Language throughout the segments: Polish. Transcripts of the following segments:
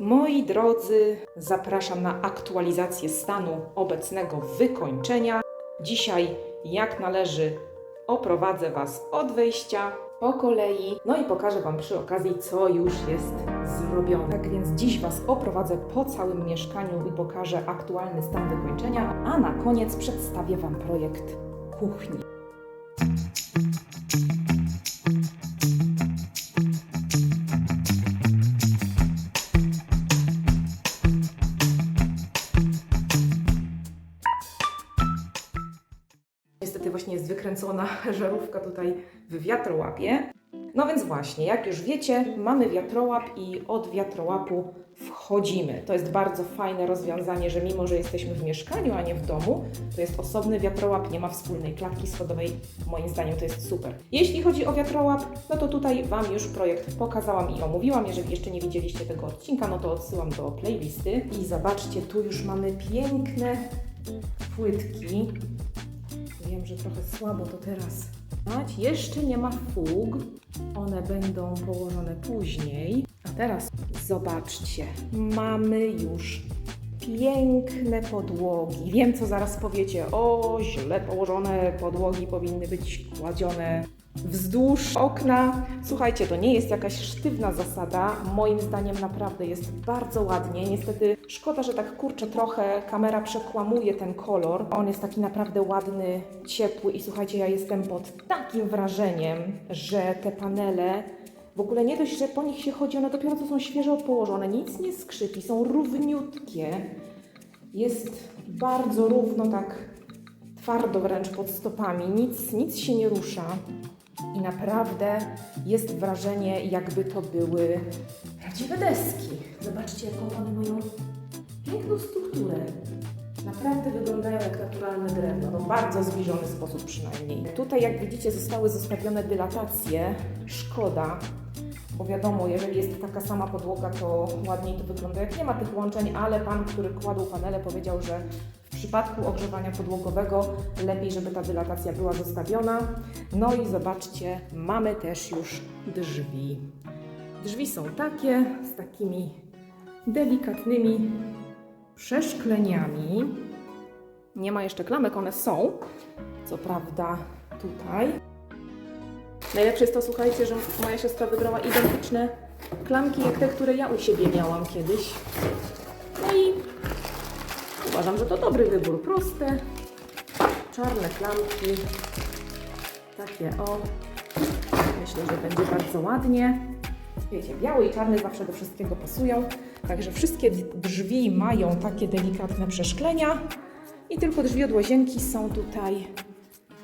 Moi drodzy, zapraszam na aktualizację stanu obecnego wykończenia. Dzisiaj, jak należy, oprowadzę Was od wejścia po kolei, no i pokażę Wam przy okazji, co już jest zrobione. Tak więc dziś Was oprowadzę po całym mieszkaniu i pokażę aktualny stan wykończenia, a na koniec przedstawię Wam projekt kuchni. Tutaj w wiatrołapie. No więc właśnie, jak już wiecie, mamy wiatrołap i od wiatrołapu wchodzimy. To jest bardzo fajne rozwiązanie, że mimo, że jesteśmy w mieszkaniu, a nie w domu, to jest osobny wiatrołap, nie ma wspólnej klatki schodowej. Moim zdaniem to jest super. Jeśli chodzi o wiatrołap, no to tutaj Wam już projekt pokazałam i omówiłam. Jeżeli jeszcze nie widzieliście tego odcinka, no to odsyłam do playlisty. I zobaczcie, tu już mamy piękne płytki. Wiem, że trochę słabo to teraz. Jeszcze nie ma fug. One będą położone później. A teraz zobaczcie, mamy już piękne podłogi. Wiem, co zaraz powiecie. O, źle położone podłogi powinny być kładzione wzdłuż okna. Słuchajcie, to nie jest jakaś sztywna zasada. Moim zdaniem naprawdę jest bardzo ładnie. Niestety szkoda, że tak kurczę trochę kamera przekłamuje ten kolor. On jest taki naprawdę ładny, ciepły i słuchajcie, ja jestem pod takim wrażeniem, że te panele w ogóle nie dość, że po nich się chodzi, one dopiero co są świeżo położone, nic nie skrzypi, są równiutkie. Jest bardzo równo, tak twardo wręcz pod stopami, nic, nic się nie rusza. I naprawdę jest wrażenie, jakby to były prawdziwe deski. Zobaczcie, jaką one mają piękną strukturę. Naprawdę wyglądają jak naturalne drewno, no w bardzo zbliżony sposób przynajmniej. Tutaj, jak widzicie, zostały zostawione dylatacje. Szkoda, bo wiadomo, jeżeli jest taka sama podłoga, to ładniej to wygląda, jak nie ma tych łączeń, ale pan, który kładł panele, powiedział, że w przypadku ogrzewania podłogowego lepiej, żeby ta dylatacja była zostawiona. No i zobaczcie, mamy też już drzwi. Drzwi są takie, z takimi delikatnymi przeszkleniami. Nie ma jeszcze klamek, one są, co prawda tutaj. Najlepsze jest to, słuchajcie, że moja siostra wybrała identyczne klamki jak te, które ja u siebie miałam kiedyś. No i uważam, że to dobry wybór. Proste, czarne klamki. Takie o. Myślę, że będzie bardzo ładnie. Wiecie, biały i czarny zawsze do wszystkiego pasują. Także wszystkie drzwi mają takie delikatne przeszklenia. I tylko drzwi od łazienki są tutaj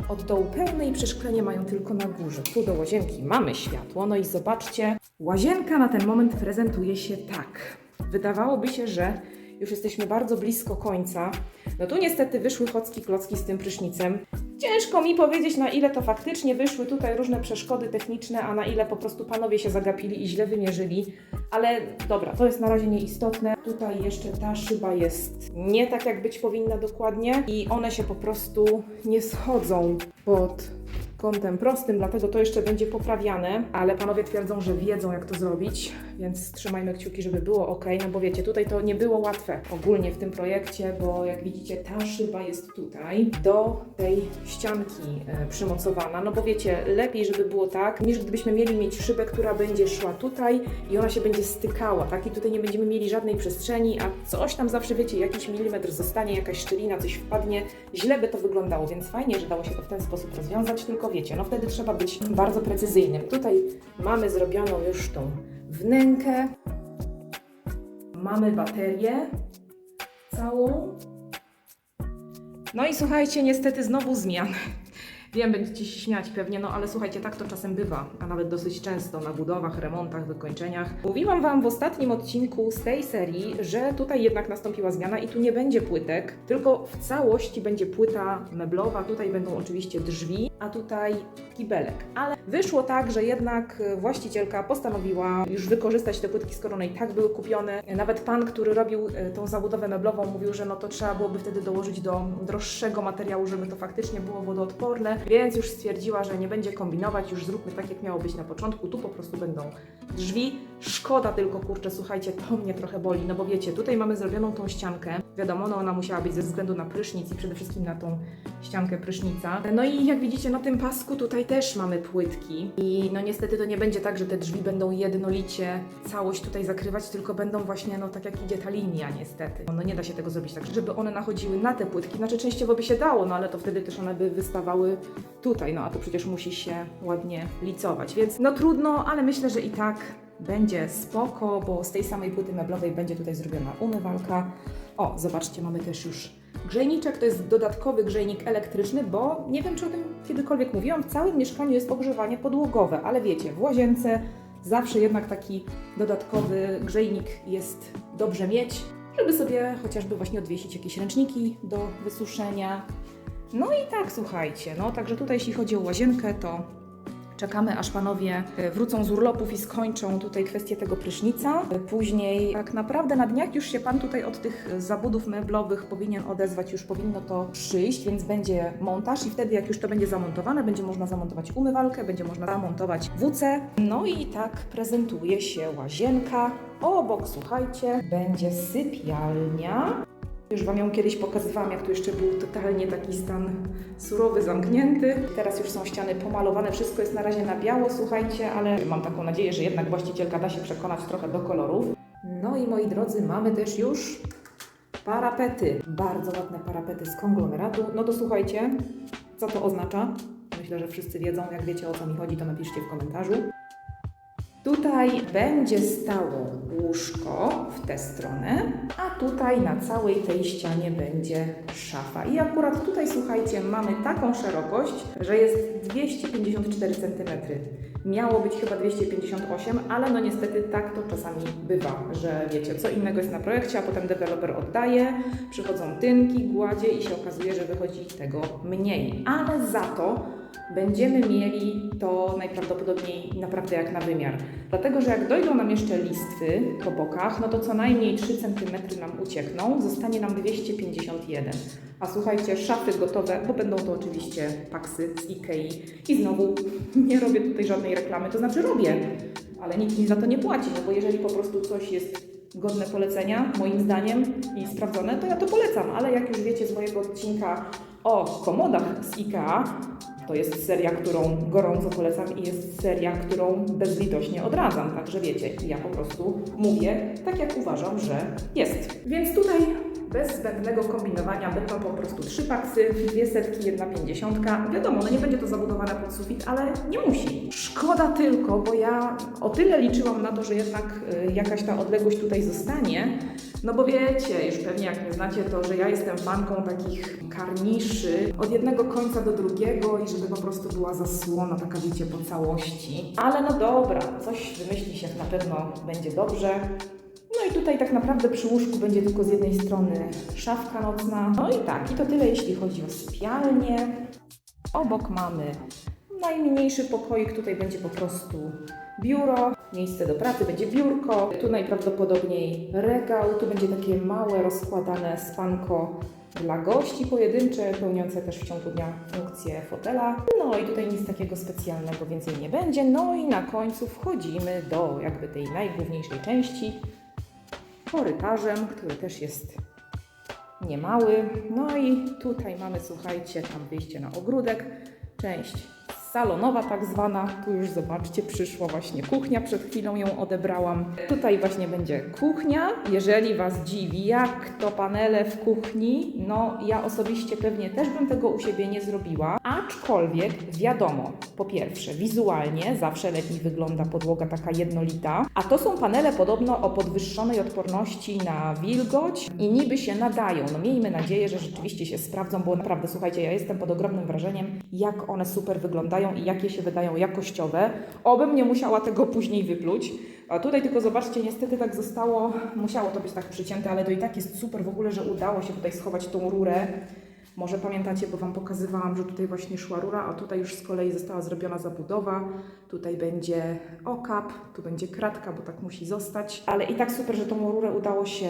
od dołu pełne i przeszklenie mają tylko na górze. Tu do łazienki mamy światło. No i zobaczcie, łazienka na ten moment prezentuje się tak. Wydawałoby się, że już jesteśmy bardzo blisko końca. No tu niestety wyszły chocki klocki z tym prysznicem. Ciężko mi powiedzieć, na ile to faktycznie wyszły tutaj różne przeszkody techniczne, a na ile po prostu panowie się zagapili i źle wymierzyli. Ale dobra, to jest na razie nieistotne. Tutaj jeszcze ta szyba jest nie tak, jak być powinna dokładnie i one się po prostu nie schodzą pod kątem prostym, dlatego to jeszcze będzie poprawiane, ale panowie twierdzą, że wiedzą jak to zrobić, więc trzymajmy kciuki, żeby było ok. No bo wiecie, tutaj to nie było łatwe ogólnie w tym projekcie, bo jak widzicie, ta szyba jest tutaj do tej ścianki e, przymocowana. No bo wiecie, lepiej, żeby było tak, niż gdybyśmy mieli mieć szybę, która będzie szła tutaj i ona się będzie stykała, tak? I tutaj nie będziemy mieli żadnej przestrzeni, a coś tam zawsze wiecie, jakiś milimetr zostanie, jakaś szczelina, coś wpadnie, źle by to wyglądało, więc fajnie, że dało się to w ten sposób rozwiązać, tylko wiecie, no wtedy trzeba być bardzo precyzyjnym. Tutaj mamy zrobioną już tą wnękę, mamy baterię całą. No i słuchajcie, niestety znowu zmiany. Wiem, będziecie się śmiać pewnie, no ale słuchajcie, tak to czasem bywa, a nawet dosyć często na budowach, remontach, wykończeniach. Mówiłam Wam w ostatnim odcinku z tej serii, że tutaj jednak nastąpiła zmiana i tu nie będzie płytek, tylko w całości będzie płyta meblowa. Tutaj będą oczywiście drzwi, a tutaj kibelek. Ale wyszło tak, że jednak właścicielka postanowiła już wykorzystać te płytki, skoro one i tak były kupione. Nawet pan, który robił e, tą zabudowę meblową, mówił, że no to trzeba byłoby wtedy dołożyć do droższego materiału, żeby to faktycznie było wodoodporne, więc już stwierdziła, że nie będzie kombinować, już zróbmy tak, jak miało być na początku. Tu po prostu będą drzwi, Szkoda tylko, kurczę, słuchajcie, to mnie trochę boli, no bo wiecie, tutaj mamy zrobioną tą ściankę. Wiadomo, no ona musiała być ze względu na prysznic i przede wszystkim na tą ściankę prysznica. No i jak widzicie, na tym pasku tutaj też mamy płytki. I no niestety to nie będzie tak, że te drzwi będą jednolicie całość tutaj zakrywać, tylko będą właśnie, no tak jak idzie ta linia niestety. No nie da się tego zrobić tak, żeby one nachodziły na te płytki. Znaczy częściowo by się dało, no ale to wtedy też one by wystawały tutaj, no a to przecież musi się ładnie licować. Więc no trudno, ale myślę, że i tak będzie spoko, bo z tej samej płyty meblowej będzie tutaj zrobiona umywalka. O, zobaczcie, mamy też już grzejniczek. To jest dodatkowy grzejnik elektryczny, bo nie wiem, czy o tym kiedykolwiek mówiłam, w całym mieszkaniu jest ogrzewanie podłogowe, ale wiecie, w łazience zawsze jednak taki dodatkowy grzejnik jest dobrze mieć, żeby sobie chociażby właśnie odwiesić jakieś ręczniki do wysuszenia. No i tak, słuchajcie, no także tutaj jeśli chodzi o łazienkę, to Czekamy, aż panowie e, wrócą z urlopów i skończą tutaj kwestię tego prysznica. E, Później, tak naprawdę na dniach już się pan tutaj od tych e, zabudów meblowych powinien odezwać, już powinno to przyjść, więc będzie montaż i wtedy jak już to będzie zamontowane, będzie można zamontować umywalkę, będzie można zamontować WC. No i tak prezentuje się łazienka. Obok, słuchajcie, będzie sypialnia. Już Wam ją kiedyś pokazywałam, jak tu jeszcze był totalnie taki stan surowy, zamknięty. Teraz już są ściany pomalowane, wszystko jest na razie na biało, słuchajcie, ale mam taką nadzieję, że jednak właścicielka da się przekonać trochę do kolorów. No i moi drodzy, mamy też już parapety. Bardzo ładne parapety z konglomeratu. No to słuchajcie, co to oznacza? Myślę, że wszyscy wiedzą, jak wiecie o co mi chodzi, to napiszcie w komentarzu. Tutaj będzie stało łóżko w tę stronę, a tutaj na całej tej ścianie będzie szafa. I akurat tutaj, słuchajcie, mamy taką szerokość, że jest 254 cm. Miało być chyba 258, ale no niestety tak to czasami bywa, że wiecie, co innego jest na projekcie, a potem deweloper oddaje, przychodzą tynki, gładzie i się okazuje, że wychodzi tego mniej. Ale za to będziemy mieli to najprawdopodobniej naprawdę jak na wymiar. Dlatego, że jak dojdą nam jeszcze listwy po bokach, no to co najmniej 3 cm nam uciekną, zostanie nam 251. A słuchajcie, szafy gotowe, bo będą to oczywiście paksy z Ikei. I znowu nie robię tutaj żadnej reklamy, to znaczy robię, ale nikt mi za to nie płaci, no bo jeżeli po prostu coś jest godne polecenia, moim zdaniem, i sprawdzone, to ja to polecam. Ale jak już wiecie z mojego odcinka o komodach z IKEA, to jest seria, którą gorąco polecam i jest seria, którą bezlitośnie odradzam. Także wiecie, ja po prostu mówię tak, jak uważam, że jest. Więc tutaj bez zbędnego kombinowania będą po prostu trzy paksy, dwie setki, jedna pięćdziesiątka. Wiadomo, no nie będzie to zabudowane pod sufit, ale nie musi. Szkoda tylko, bo ja o tyle liczyłam na to, że jednak y, jakaś ta odległość tutaj zostanie, no bo wiecie, już pewnie jak mnie znacie, to że ja jestem fanką takich karniszy od jednego końca do drugiego i żeby po prostu była zasłona taka, wiecie, po całości. Ale no dobra, coś wymyśli się, na pewno będzie dobrze. Tutaj tak naprawdę przy łóżku będzie tylko z jednej strony szafka nocna. No i tak, i to tyle jeśli chodzi o sypialnię. Obok mamy najmniejszy pokoik, tutaj będzie po prostu biuro, miejsce do pracy, będzie biurko, tu najprawdopodobniej regał, tu będzie takie małe rozkładane spanko dla gości pojedyncze, pełniące też w ciągu dnia funkcję fotela. No i tutaj nic takiego specjalnego więcej nie będzie. No i na końcu wchodzimy do jakby tej najgłówniejszej części, korytarzem, który też jest niemały. No i tutaj mamy, słuchajcie, tam wyjście na ogródek, część salonowa tak zwana. Tu już zobaczcie, przyszła właśnie kuchnia, przed chwilą ją odebrałam. Tutaj właśnie będzie kuchnia. Jeżeli Was dziwi, jak to panele w kuchni, no ja osobiście pewnie też bym tego u siebie nie zrobiła. Aczkolwiek wiadomo, po pierwsze, wizualnie zawsze lepiej wygląda podłoga taka jednolita, a to są panele podobno o podwyższonej odporności na wilgoć i niby się nadają. No miejmy nadzieję, że rzeczywiście się sprawdzą, bo naprawdę, słuchajcie, ja jestem pod ogromnym wrażeniem, jak one super wyglądają i jakie się wydają jakościowe. Obym nie musiała tego później wypluć. A tutaj tylko zobaczcie, niestety tak zostało, musiało to być tak przycięte, ale to i tak jest super w ogóle, że udało się tutaj schować tą rurę. Może pamiętacie, bo Wam pokazywałam, że tutaj właśnie szła rura, a tutaj już z kolei została zrobiona zabudowa. Tutaj będzie okap, tu będzie kratka, bo tak musi zostać. Ale i tak super, że tą rurę udało się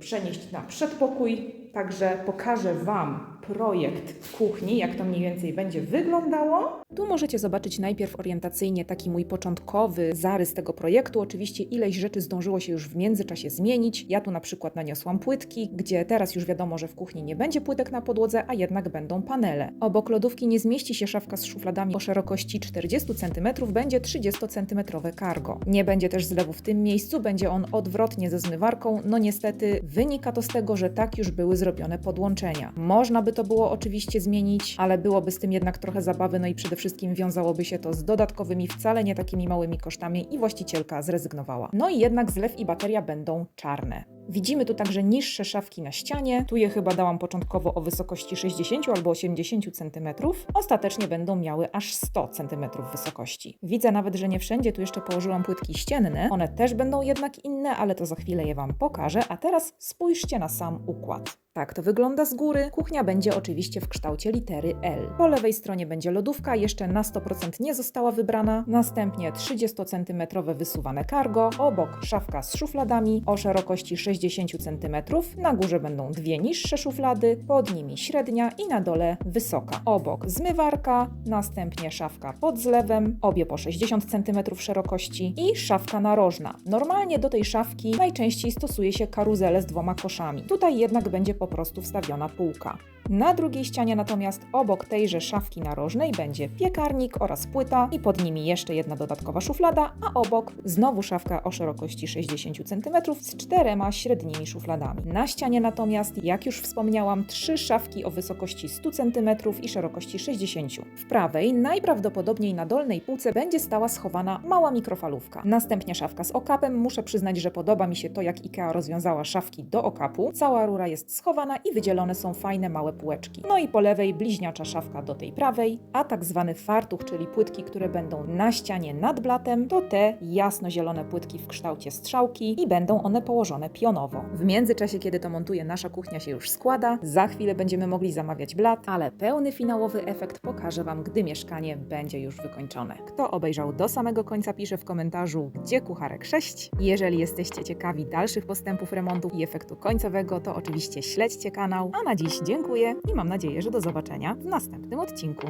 przenieść na przedpokój. Także pokażę Wam projekt kuchni, jak to mniej więcej będzie wyglądało. Tu możecie zobaczyć najpierw orientacyjnie taki mój początkowy zarys tego projektu. Oczywiście ileś rzeczy zdążyło się już w międzyczasie zmienić. Ja tu na przykład naniosłam płytki, gdzie teraz już wiadomo, że w kuchni nie będzie płytek na podłodze, a jednak będą panele. Obok lodówki nie zmieści się szafka z szufladami o szerokości 40 cm, będzie 30 cm cargo. Nie będzie też zlewu w tym miejscu, będzie on odwrotnie ze zmywarką. No niestety wynika to z tego, że tak już były zrobione podłączenia. Można by to było oczywiście zmienić, ale byłoby z tym jednak trochę zabawy, no i przede wszystkim wiązałoby się to z dodatkowymi, wcale nie takimi małymi kosztami i właścicielka zrezygnowała. No i jednak zlew i bateria będą czarne. Widzimy tu także niższe szafki na ścianie. Tu je chyba dałam początkowo o wysokości 60 albo 80 cm. Ostatecznie będą miały aż 100 cm wysokości. Widzę nawet, że nie wszędzie tu jeszcze położyłam płytki ścienne. One też będą jednak inne, ale to za chwilę je Wam pokażę. A teraz spójrzcie na sam układ. Tak to wygląda z góry. Kuchnia będzie oczywiście w kształcie litery L. Po lewej stronie będzie lodówka, jeszcze na 100% nie została wybrana. Następnie 30 cm wysuwane cargo, obok szafka z szufladami o szerokości 60 cm. Na górze będą dwie niższe szuflady, pod nimi średnia i na dole wysoka. Obok zmywarka, następnie szafka pod zlewem, obie po 60 cm szerokości i szafka narożna. Normalnie do tej szafki najczęściej stosuje się karuzelę z dwoma koszami. Tutaj jednak będzie po prostu wstawiona półka. Na drugiej ścianie natomiast obok tejże szafki narożnej będzie piekarnik oraz płyta i pod nimi jeszcze jedna dodatkowa szuflada, a obok znowu szafka o szerokości 60 cm z czterema średnimi szufladami. Na ścianie natomiast, jak już wspomniałam, trzy szafki o wysokości 100 cm i szerokości 60 W prawej, najprawdopodobniej na dolnej półce będzie stała schowana mała mikrofalówka. Następnie szafka z okapem. Muszę przyznać, że podoba mi się to, jak IKEA rozwiązała szafki do okapu. Cała rura jest schowana i wydzielone są fajne małe półeczki. No i po lewej bliźniacza szafka do tej prawej, a tak zwany fartuch, czyli płytki, które będą na ścianie nad blatem, to te jasno-zielone płytki w kształcie strzałki i będą one położone pionowo. W międzyczasie, kiedy to montuję, nasza kuchnia się już składa. Za chwilę będziemy mogli zamawiać blat, ale pełny finałowy efekt pokażę Wam, gdy mieszkanie będzie już wykończone. Kto obejrzał do samego końca, pisze w komentarzu, gdzie kucharek 6. Jeżeli jesteście ciekawi dalszych postępów remontu i efektu końcowego, to oczywiście śledźcie kanał. A na dziś dziękuję i mam nadzieję, że do zobaczenia w następnym odcinku.